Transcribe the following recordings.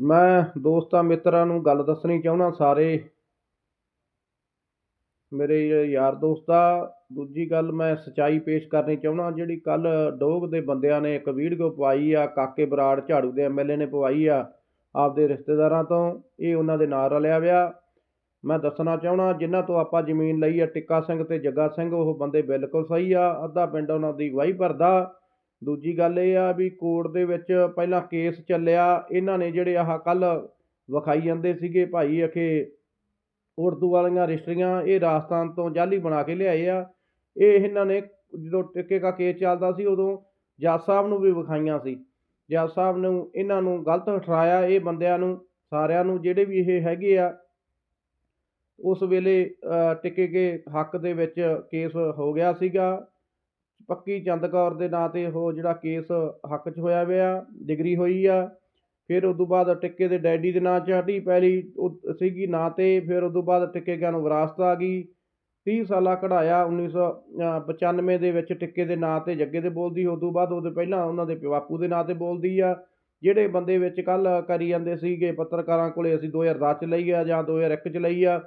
ਮੈਂ ਦੋਸਤਾਂ ਮਿੱਤਰਾਂ ਨੂੰ ਗੱਲ ਦੱਸਣੀ ਚਾਹੁੰਦਾ ਸਾਰੇ। ਮੇਰੇ ਯਾਰ ਦੋਸਤ ਆ, ਦੂਜੀ ਗੱਲ ਮੈਂ ਸੱਚਾਈ ਪੇਸ਼ ਕਰਨੀ ਚਾਹੁੰਦਾ, ਜਿਹੜੀ ਕੱਲ੍ਹ ਡੋਗ ਦੇ ਬੰਦਿਆਂ ਨੇ ਇੱਕ ਵੀਡੀਓ ਪਵਾਈ ਆ, ਕਾਕੇ ਬਰਾੜ ਝਾੜੂ ਦੇ ਐਮਐਲਏ ਨੇ ਪਵਾਈ ਆ, ਆਪਦੇ ਰਿਸ਼ਤੇਦਾਰਾਂ ਤੋਂ, ਇਹ ਉਹਨਾਂ ਦੇ ਨਾਲ ਰਲਿਆ ਵਿਆ। ਮੈਂ ਦੱਸਣਾ ਚਾਹੁੰਦਾ ਜਿਨ੍ਹਾਂ ਤੋਂ ਆਪਾਂ ਜ਼ਮੀਨ ਲਈ ਆ, ਟਿੱਕਾ ਸਿੰਘ ਤੇ ਜੱਗਾ ਸਿੰਘ, ਉਹ ਬੰਦੇ ਬਿਲਕੁਲ ਸਹੀ ਆ, ਅੱਧਾ ਪਿੰਡ ਉਹਨਾਂ ਦੀ ਗਵਾਹੀ ਭਰਦਾ। ਦੂਜੀ ਗੱਲ ਇਹ ਆ ਵੀ ਕੋਰਟ ਦੇ ਵਿੱਚ ਪਹਿਲਾਂ ਕੇਸ ਚੱਲਿਆ, ਇਹਨਾਂ ਨੇ ਜਿਹੜੇ ਆਹ ਕੱਲ ਵਿਖਾਈ ਜਾਂਦੇ ਸੀਗੇ ਭਾਈ ਅਖੇ ਉਰਦੂ ਵਾਲੀਆਂ ਰਜਿਸਟਰੀਆਂ ਇਹ ਰਾਜਸਥਾਨ ਤੋਂ ਜਾਲੀ ਬਣਾ ਕੇ ਲਿਆਏ ਆ। ਇਹ ਇਹਨਾਂ ਨੇ ਜਦੋਂ ਟਿੱਕੇ ਦਾ ਕੇਸ ਚੱਲਦਾ ਸੀ, ਉਦੋਂ ਜੱਜ ਸਾਹਿਬ ਨੂੰ ਵੀ ਵਿਖਾਈਆਂ ਸੀ। ਜੱਜ ਸਾਹਿਬ ਨੂੰ ਇਹਨਾਂ ਨੂੰ ਗਲਤ ਠਹਿਰਾਇਆ, ਇਹ ਬੰਦਿਆਂ ਨੂੰ, ਸਾਰਿਆਂ ਨੂੰ, ਜਿਹੜੇ ਵੀ ਇਹ ਹੈਗੇ ਆ, ਉਸ ਵੇਲੇ ਟਿੱਕੇ ਕੇ ਹੱਕ ਦੇ ਵਿੱਚ ਕੇਸ ਹੋ ਗਿਆ ਸੀਗਾ। ਪੱਕੀ ਚੰਦ ਕੌਰ ਦੇ ਨਾਂ ਤੇ ਉਹ ਜਿਹੜਾ ਕੇਸ ਹੱਕ 'ਚ ਹੋਇਆ ਵਿਆ ਡਿਗਰੀ ਹੋਈ ਆ, ਫਿਰ ਉਸ ਤੋਂ ਬਾਅਦ ਟਿੱਕੇ ਦੇ ਡੈਡੀ ਦੇ ਨਾਂ 'ਚ ਹਟੀ ਪਹਿਲੀ, ਉਹ ਸੀਗੀ ਨਾਂ ਤੇ, ਫਿਰ ਉਸ ਤੋਂ ਬਾਅਦ ਟਿੱਕੇ ਕਿਆਂ ਨੂੰ ਵਿਰਾਸਤ ਆ ਗਈ। ਤੀਹ ਸਾਲਾ ਕਢਾਇਆ 1995 ਦੇ ਵਿੱਚ ਟਿੱਕੇ ਦੇ ਨਾਂ ਤੇ ਜੱਗੇ ਦੇ ਬੋਲਦੀ ਉਸ ਤੋਂ ਬਾਅਦ ਉਹਦੇ ਪਹਿਲਾਂ ਉਹਨਾਂ ਦੇ ਬਾਪੂ ਦੇ ਨਾਂ ਤੇ ਬੋਲਦੀ ਆ। ਜਿਹੜੇ ਬੰਦੇ ਵਿੱਚ ਕੱਲ ਕਰੀ ਜਾਂਦੇ ਸੀਗੇ ਪੱਤਰਕਾਰਾਂ ਕੋਲੇ, ਅਸੀਂ 2010 ਚ ਲਈ ਆ ਜਾਂ 2001 ਚ ਲਈ ਆ,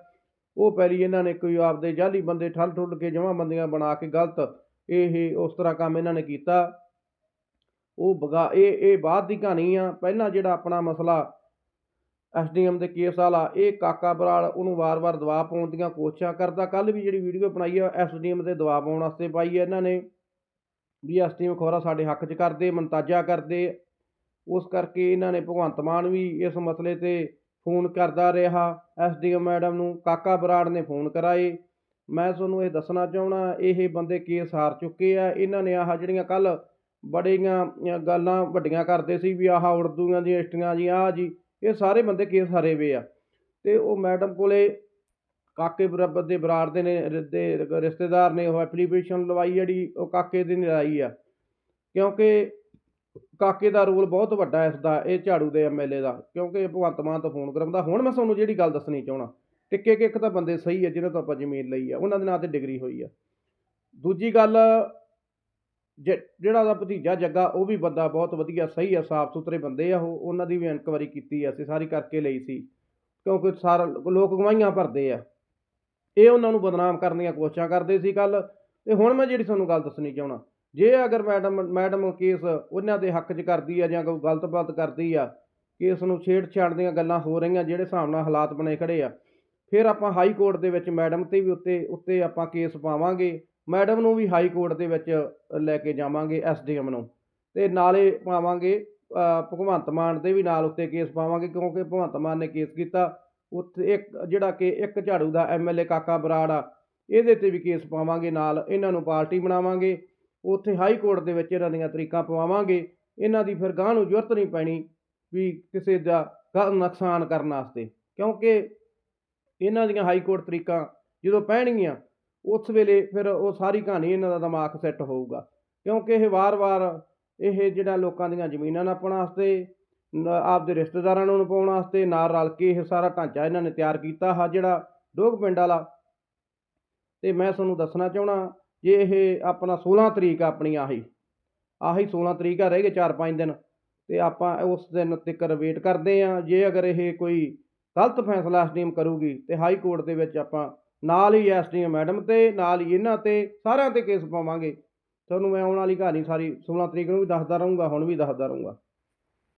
ਉਹ ਪਹਿਲੀ ਇਹਨਾਂ ਨੇ ਕੋਈ ਆਪਦੇ ਜਾਲੀ ਬੰਦੇ ਠੱਲ ਠੁੱਲ ਕੇ ਜਮ੍ਹਾਂ ਬੰਦੀਆਂ ਬਣਾ ਕੇ ਗਲਤ ਇਹ ਉਸ ਤਰ੍ਹਾਂ ਕੰਮ ਇਹਨਾਂ ਨੇ ਕੀਤਾ। ਉਹ ਬਗਾ, ਇਹ ਇਹ ਬਾਅਦ ਦੀ ਕਹਾਣੀ ਆ। ਪਹਿਲਾਂ ਜਿਹੜਾ ਆਪਣਾ ਮਸਲਾ ਐਸਡੀਐਮ ਦੇ ਕੇਸ ਵਾਲਾ, ਇਹ ਕਾਕਾ ਬਰਾੜ ਉਹਨੂੰ ਵਾਰ-ਵਾਰ ਦਬਾਅ ਪਾਉਣ ਦੀਆਂ ਕੋਸ਼ਿਸ਼ਾਂ ਕਰਦਾ। ਕੱਲ ਵੀ ਜਿਹੜੀ ਵੀਡੀਓ ਬਣਾਈ ਆ, ਐਸਡੀਐਮ ਦੇ ਦਬਾਅ ਪਾਉਣ ਵਾਸਤੇ ਪਾਈ ਆ ਇਹਨਾਂ ਨੇ। ਵੀ ਐਸਡੀਐਮ ਖੋਰਾ ਸਾਡੇ ਹੱਕ 'ਚ ਕਰਦੇ, ਮਨਤਾਜਾ ਕਰਦੇ। ਉਸ ਕਰਕੇ ਇਹਨਾਂ ਨੇ ਭਗਵੰਤ ਮਾਨ ਵੀ ਇਸ ਮਸਲੇ ਤੇ ਫੋਨ ਕਰਦਾ ਰਿਹਾ। ਐਸਡੀਐਮ ਮੈਡਮ ਨੂੰ ਕਾਕਾ ਬਰਾੜ ਨੇ ਫੋਨ ਕਰਾਏ। ਮੈਂ ਤੁਹਾਨੂੰ ਇਹ ਦੱਸਣਾ ਚਾਹਣਾ ਇਹ ਬੰਦੇ ਕੇਸ ਹਾਰ ਚੁੱਕੇ ਆ। ਇਹਨਾਂ ਨੇ ਆਹ ਜਿਹੜੀਆਂ ਕੱਲ ਬੜੀਆਂ ਗੱਲਾਂ ਵੱਡੀਆਂ ਕਰਦੇ ਸੀ ਵੀ ਆਹ ਉਰਦੂਆਂ ਦੀਆਂ ਇਸ਼ਟੀਆਂ ਜੀ ਆਹ ਜੀ, ਇਹ ਸਾਰੇ ਬੰਦੇ ਕੇਸ ਹਾਰੇ ਵੇ ਆ। ਤੇ ਉਹ ਮੈਡਮ ਕੋਲੇ ਕਾਕੇ ਬਰਾਬਰ ਦੇ ਬਰਾੜ ਦੇ ਨੇ, ਦੇ ਰਿਸ਼ਤੇਦਾਰ ਨੇ ਉਹ ਐਪਲੀਕੇਸ਼ਨ ਲਵਾਈ ਜਿਹੜੀ, ਉਹ ਕਾਕੇ ਦੀ ਨਹੀਂ ਲਾਈ ਆ। ਕਿਉਂਕਿ ਕਾਕੇ ਦਾ ਰੋਲ ਬਹੁਤ ਵੱਡਾ ਇਸ ਦਾ, ਇਹ ਝਾੜੂ ਦੇ ਐਮਐਲਏ ਦਾ। ਕਿਉਂਕਿ ਭਗਵੰਤ ਮਾਨ ਤੋਂ ਫੋਨ ਕਰਾਉਂਦਾ ਹੁਣ ਮੈਂ ਤੁਹਾਨੂੰ ਜਿਹੜੀ ਗੱਲ ਦੱਸਣੀ ਚਾਹਣਾ ਟਿੱਕੇ ਕਿ ਇੱਕ ਤਾਂ ਬੰਦੇ ਸਹੀ ਆ ਜਿਹਨਾਂ ਤੋਂ ਆਪਾਂ ਜ਼ਮੀਨ ਲਈ ਆ, ਉਹਨਾਂ ਦੇ ਨਾਂ ਤੇ ਡਿਗਰੀ ਹੋਈ ਆ। ਦੂਜੀ ਗੱਲ, ਜੇ- ਜਿਹੜਾ ਉਹਦਾ ਭਤੀਜਾ ਜੱਗਾ, ਉਹ ਵੀ ਬੰਦਾ ਬਹੁਤ ਵਧੀਆ, ਸਹੀ ਆ ਸਾਫ਼ ਸੁਥਰੇ ਬੰਦੇ ਆ ਉਹ, ਉਹਨਾਂ ਦੀ ਵੀ ਇਨਕੁਆਇਰੀ ਕੀਤੀ ਅਸੀਂ ਸਾਰੀ ਕਰਕੇ ਲਈ ਸੀ, ਕਿਉਂਕਿ ਸਾਰਾ ਲੋਕ ਗਵਾਹੀਆਂ ਭਰਦੇ ਆ। ਇਹ ਉਹਨਾਂ ਨੂੰ ਬਦਨਾਮ ਕਰਨ ਦੀਆਂ ਕੋਸ਼ਿਸ਼ਾਂ ਕਰਦੇ ਸੀ ਕੱਲ ਤੇ ਹੁਣ ਮੈਂ ਜਿਹੜੀ ਤੁਹਾਨੂੰ ਗੱਲ ਦੱਸਣੀ ਚਾਹਣਾ ਜੇ ਅਗਰ ਮੈਡਮ ਮੈਡਮ ਕੇਸ ਉਹਨਾਂ ਦੇ ਹੱਕ 'ਚ ਕਰਦੀ ਆ ਜਾਂ ਕੋਈ ਗਲਤ ਬਾਤ ਕਰਦੀ ਆ, ਕੇਸ ਨੂੰ ਛੇੜਛਾੜ ਦੀਆਂ ਗੱਲਾਂ ਹੋ ਰਹੀਆਂ, ਜਿਹੜੇ ਹਿਸਾਬ ਨਾਲ ਹਾਲਾਤ ਬਣੇ ਖੜੇ ਆ ਫਿਰ ਆਪਾਂ ਹਾਈ ਕੋਰਟ ਦੇ ਵਿੱਚ ਮੈਡਮ ਤੇ ਵੀ ਉੱਤੇ ਉੱਤੇ ਆਪਾਂ ਕੇਸ ਪਾਵਾਂਗੇ। ਮੈਡਮ ਨੂੰ ਵੀ ਹਾਈ ਕੋਰਟ ਦੇ ਵਿੱਚ ਲੈ ਕੇ ਜਾਵਾਂਗੇ ਐਸਡੀਐਮ ਨੂੰ। ਤੇ ਨਾਲੇ ਪਾਵਾਂਗੇ ਭਗਵੰਤ ਮਾਨ ਦੇ ਵੀ ਨਾਲ ਉੱਤੇ ਕੇਸ ਪਾਵਾਂਗੇ, ਕਿਉਂਕਿ ਭਗਵੰਤ ਮਾਨ ਨੇ ਕੇਸ ਕੀਤਾ। ਉੱਥੇ ਇੱਕ, ਜਿਹੜਾ ਕਿ ਇੱਕ ਝਾੜੂ ਦਾ ਐਮਐਲਏ ਕਾਕਾ ਬਰਾੜ ਆ, ਇਹਦੇ ਤੇ ਵੀ ਕੇਸ ਪਾਵਾਂਗੇ ਨਾਲ। ਇਹਨਾਂ ਨੂੰ ਪਾਰਟੀ ਬਣਾਵਾਂਗੇ। ਉੱਥੇ ਹਾਈ ਕੋਰਟ ਦੇ ਵਿੱਚ ਇਹਨਾਂ ਦੀਆਂ ਤਰੀਕਾਂ ਪਵਾਵਾਂਗੇ। ਇਹਨਾਂ ਦੀ ਫਿਰ ਗਾਂਹ ਨੂੰ ਜ਼ਰੂਰਤ ਨਹੀਂ ਪੈਣੀ ਵੀ ਕਿਸੇ ਦਾ ਨੁਕਸਾਨ ਕਰਨ ਵਾਸਤੇ। ਕਿਉਂਕਿ ਇਹਨਾਂ ਦੀਆਂ ਹਾਈ ਕੋਰਟ ਤਰੀਕਾਂ ਜਦੋਂ ਪੈਣਗੀਆਂ, ਉਸ ਵੇਲੇ ਫਿਰ ਉਹ ਸਾਰੀ ਕਹਾਣੀ ਇਹਨਾਂ ਦਾ ਦਿਮਾਗ ਸੈੱਟ ਹੋਊਗਾ। ਕਿਉਂਕਿ ਇਹ ਵਾਰ-ਵਾਰ ਇਹ ਜਿਹੜਾ ਲੋਕਾਂ ਦੀਆਂ ਜ਼ਮੀਨਾਂ ਨਾਪਣ ਵਾਸਤੇ ਆਪਦੇ ਰਿਸ਼ਤੇਦਾਰਾਂ ਨੂੰ ਨਪਾਉਣ ਵਾਸਤੇ, ਨਾਲ ਰਲ ਕੇ ਇਹ ਸਾਰਾ ਢਾਂਚਾ ਇਹਨਾਂ ਨੇ ਤਿਆਰ ਕੀਤਾ ਹਾ ਜਿਹੜਾ ਡੋਗ ਪਿੰਡ ਵਾਲਾ। ਤੇ ਮੈਂ ਤੁਹਾਨੂੰ ਦੱਸਣਾ ਚਾਹਣਾ ਜੇ ਇਹ ਆਪਣਾ 16 ਤਰੀਕ ਆਪਣੀ ਆਹੀ ਆਹੀ 16 ਤਰੀਕ ਆ, ਰਹਿ ਗਏ 4-5 ਦਿਨ, ਤੇ ਆਪਾਂ ਉਸ ਦਿਨ ਤੱਕ ਵੇਟ ਕਰਦੇ ਆ ਜੇ ਅਗਰ ਇਹ ਕੋਈ ਗਲਤ ਫੈਸਲਾ ਐਸਡੀਐਮ ਕਰੂਗੀ ਤੇ ਹਾਈ ਕੋਰਟ ਦੇ ਵਿੱਚ ਆਪਾਂ ਨਾਲ ਹੀ ਐਸਡੀਐਮ ਮੈਡਮ ਤੇ, ਨਾਲ ਹੀ ਇਹਨਾਂ ਤੇ, ਸਾਰਿਆਂ ਤੇ ਕੇਸ ਪਾਵਾਂਗੇ। ਤੁਹਾਨੂੰ ਮੈਂ ਆਉਣ ਵਾਲੀ ਕਹਾਣੀ ਸਾਰੀ 16 ਤਰੀਕ ਨੂੰ ਵੀ ਦੱਸਦਾ ਰਹੂੰਗਾ, ਹੁਣ ਵੀ ਦੱਸਦਾ ਰਹੂੰਗਾ।